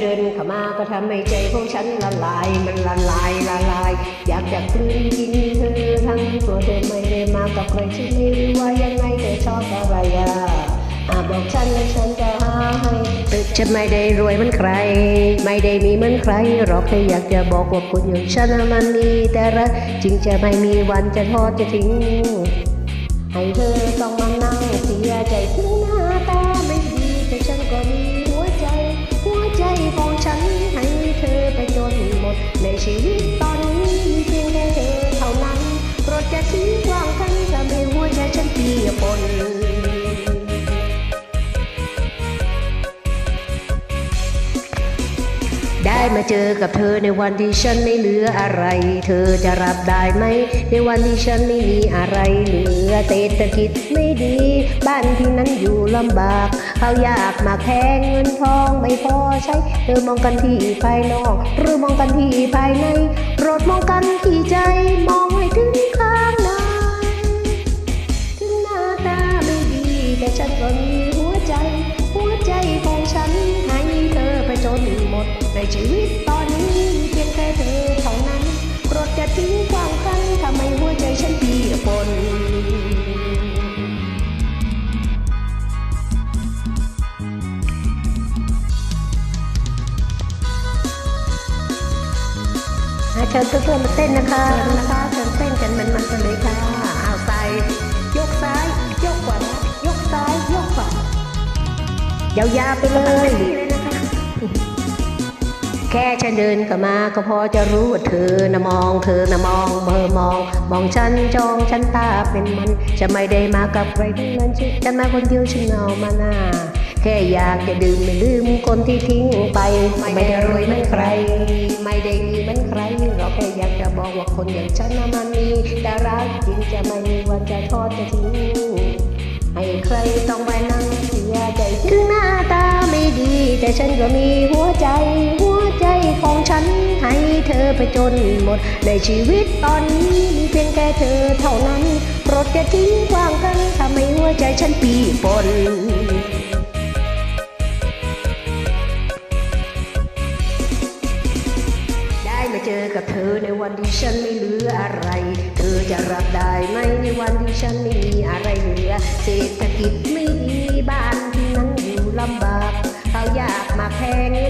เดินเข้ามาก็ทำให้ใจของฉันละลายมันละลายละลาย อยากจะกลืนกินเธอทั้งตัวเธอไม่ได้มากับใครฉันไม่รู้ว่ายังไงเธอชอบอะไรอะบอกฉันและฉันจะหาให้เธอฉันไม่ได้รวยเหมือนใคร ไม่ได้มีเหมือนใครหรอกแค่อยากจะบอกว่าคนอย่างฉันมันมีแต่รักจึงจะไม่มีวันจะทอดจะทิ้งให้เธอต้องมานั่ง ปนได้มาเจอกับเธอในวันที่ฉันไม่เหลืออะไร เธอจะรับได้ไหม ในวันที่ฉันไม่มีอะไรเหลือเศรษฐกิจไม่ดี บ้านที่นั้นอยู่ลำบาก เขาอยากมาแข่งเงินทองไม่พอใช้ เธอมองกันที่ภายนอก หรือมองกันที่ภายในโปรดมองกันที่ใจมองให้ถึง ดในชีวิตตอนนี้เพียงแค่เธอเท่านั้นโปรดจะทิ้งกว้างกันทำไมหัวใจฉันเปียกปนอะเชิญเพื่อนๆมาเต้นนะคะนะคะเชิญเต้นกันมันมันกันเลยค่ะเอาใส่ยกซ้าย ยกขวายกซ้าย ยกขวายาวๆไปเลย แค่ฉันเดินเข้ามาก็พอจะรู้ว่าเธอนะมองเธอนะมองเธอมอง มองฉันจองฉันตาเป็นมันจะไม่ได้มากับใครทั้งนั้นฉันมาคนเดียวฉันเอามาหน้าแค่อยากจะดื่มไม่ลืมคนที่ทิ้งไป ไม่ได้รวยเหมือนใคร ไม่ได้มีเหมือนใครเราแค่อยากจะบอกว่าคนอย่างฉันน่ะมันมีแต่รักจริงจะไม่มีวันจะทอดจะทิ้งให้ใครต้องไปนั่งเสียใจถึงหน้าตาไม่ดี แต่ฉันก็มีหัวใจหัวใจ ไปจนหมด ในชีวิตตอนนี้มีเพียงแค่เธอเท่านั้นโปรดอย่าทิ้งวางกันทำให้หัวใจฉันปีปนได้มาเจอกับเธอในวันที่ฉันไม่เหลืออะไร เธอจะรับได้ไหมในวันที่ฉันไม่มีอะไรเหลือ เศรษฐกิจไม่ดีบ้านที่นั้นอยู่ลำบากเขาอยากมาแข่ง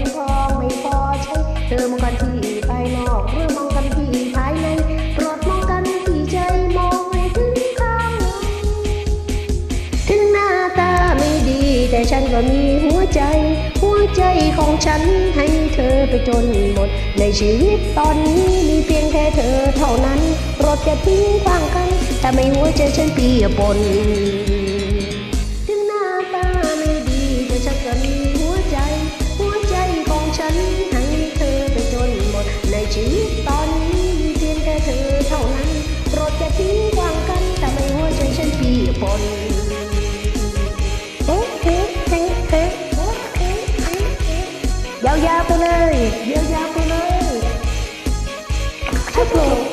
ของฉันให้เธอไปจนหมด ในชีวิตตอนนี้มีเพียงแค่เธอเท่านั้นโปรดอย่าทิ้งขว้างกันถ้าไม่หัวใจฉันเปียบปน Couple.